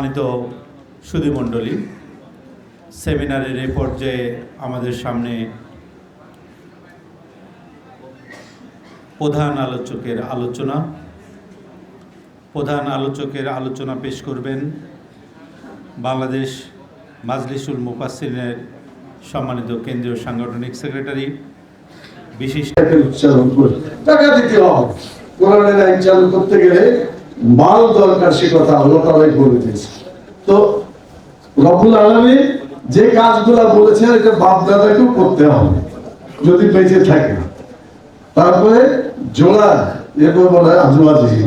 সম্মানিত সুধীমণ্ডলী, সেমিনারের এ পর্যায়ে আমাদের সামনে প্রধান আলোচকের আলোচনা। প্রধান আলোচকের আলোচনা পেশ করবেন বাংলাদেশ মাজলিসুল মুফাসসিনের সম্মানিত কেন্দ্রীয় সাংগঠনিক সেক্রেটারি, বিশিষ্ট উচ্চারণ করে। টাকা দিতে হবে। কোরআনের আইন চালু করতে গেলে মাল দরকার, সে কথা আল্লাহ তালাই বলে দিয়েছে। তো রবুল আলমী যে কাজগুলা বলেছেন, এটা বাপ দাদাকেও করতে হবে, যদি বেঁচে থাকে। তারপরে জোড়া এরপর বলা আজওয়াজি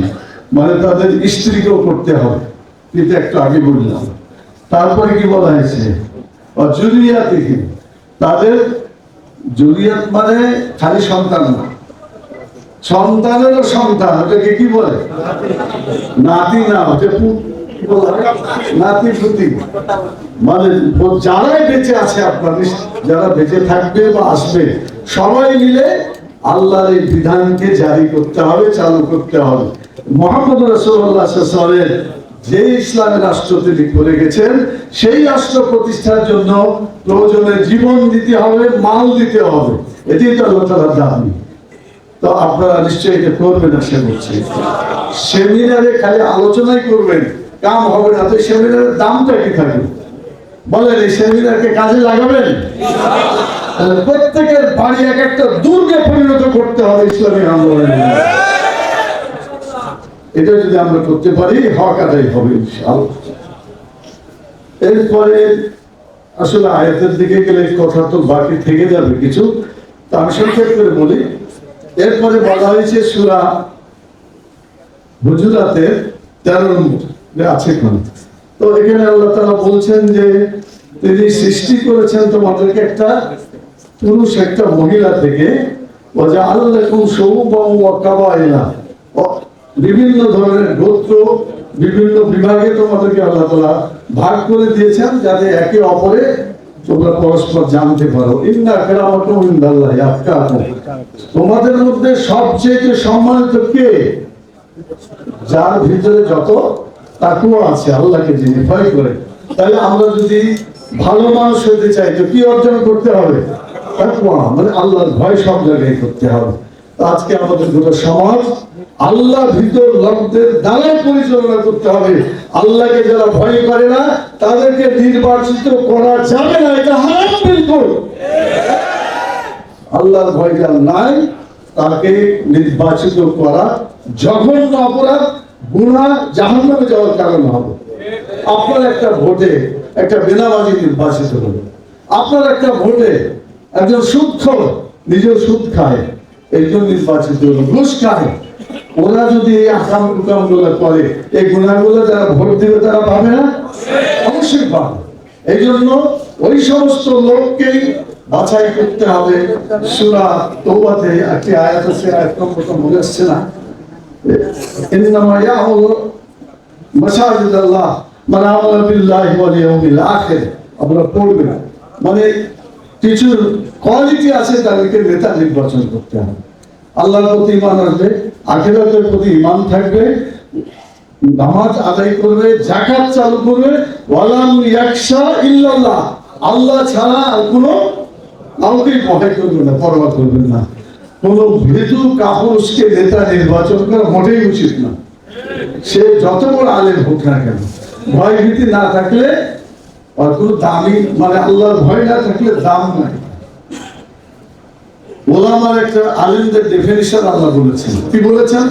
মানে তাদের স্ত্রীকেও করতে হবে। কিন্তু একটু আগে বললাম। তারপরে কি বলা হয়েছে? জুলিয়া থেকে তাদের জুলিয়াত মানে খালি সন্তান না। সন্তানেরও সন্তান, ওটাকে কি বলে? নাতি না? নাতি পুতি মানে যারাই বেঁচে আছে আপনার যারা বেঁচে থাকবে বা আসবে, সবাই মিলে আল্লাহর এই বিধানকে জারি করতে হবে, চালু করতে হবে। মোহাম্মদ যে ইসলামের রাষ্ট্র তিনি করে গেছেন, সেই রাষ্ট্র প্রতিষ্ঠার জন্য প্রয়োজনে জীবন দিতে হবে, মাল দিতে হবে। এটাই তো আল্লাহ তালার দাবি। তো আপনারা নিশ্চয়ই এটা করবেন, আশা করছি। সেমিনারে খালি আলোচনাই করবেন। কাম হবে না, তো সেমিনারের দামটা কি থাকবে বলেন, এই সেমিনারকে কাজে লাগাবেন? প্রত্যেকের বাড়ি এক একটা দুর্গে পরিণত করতে হবে ইসলামী আন্দোলনে। এটা যদি আমরা করতে পারি, হক আদায় হবে এরপরে আসলে আয়াতের দিকে গেলে কথা তো বাকি থেকে যাবে কিছু তা আমি সংক্ষেপ করে বলি। এরপরে বলা হয়েছে সুরা হুজুরাতে তেরো নম্বর আছে তো এখানে আল্লাহ তারা বলছেন যে, তিনি সৃষ্টি করেছেন তোমাদেরকে একটা পুরুষ, একটা মহিলা থেকে বিভিন্ন ধরনের গোত্র, বিভিন্ন বিভাগে তোমাদেরকে আল্লাহ তালা ভাগ করে দিয়েছেন যাতে একে অপরে তোমরা পরস্পর জানতে পারো। কেরামতুম তোমাদের মধ্যে সবচেয়ে সম্মানিত কে? যার ভিতরে যত তাকুয়া আছে, আল্লাহকে যিনি ভয় করে, তাহলে আমরা যদি ভালো মানুষ হতে চাই, তো কি অর্জন করতে হবে? তাকুয়া মানে আল্লাহর ভয় সব জায়গায় করতে হবে। আজকে আমাদের গোটা সমাজ আল্লাহ ভিতর লোকদের দ্বারাই পরিচালনা করতে হবে। আল্লাহকে যারা ভয় করে না, তাদেরকে নির্বাচিত করা যাবে না, এটা হারাম, বিলকুল। আল্লাহর ভয় যার নাই তাকে নির্বাচিত করা জঘন্য অপরাধ গুণা জাহান্নামে যাওয়ার কারণ হবে। আপনার একটা ভোটে একটা বেনাবাজি নির্বাচিত হলো। আপনার একটা ভোটে একজন সুদ নিজেও সুদ খায়, একজন নির্বাচিত হলো, ঘুষ খায়। ওরা যদি এই কুকামগুলো করে, এই গুণাগুলো যারা ভোট দেবে তারা পাবে না? অবশ্যই পাবে। এই জন্য ওই সমস্ত লোককেই বাছাই করতে হবে। সুরা তৌবাতে একটি আয়াত আছে, আয়াত নম্বর মনে আসছে না। ইন্নামা ইয়ামুরু মাসাজিদ আল্লাহ মান আমানা বিল্লাহি ওয়াল ইয়াউমিল আখির। আপনারা পড়বেন। মানে কিছু কোয়ালিটি আছে তাদেরকে নেতা নির্বাচন করতে হবে। আল্লাহর প্রতি ইমান আসবে আখিরাতের প্রতি ইমান থাকবে। নামাজ আদায় করবে জাকাত চালু করবে। ওয়ালাম ইয়াকশা ইল্লাল্লাহ। আল্লাহ ছাড়া আর কোনো কাউকে ভয় করবে না, পরোয়া করবে না। কোন ভেতু কাপুরুষকে নেতা নির্বাচন করা মোটেই উচিত না। সে যত বড় আলেম হোক না কেন, ভয় ভীতি না থাকলে দামি মানে আল্লাহর ভয় না থাকলে দাম নাই। ওলামার একটা আলেমদের ডেফিনিশন আল্লাহ বলেছেন। কি বলেছেন?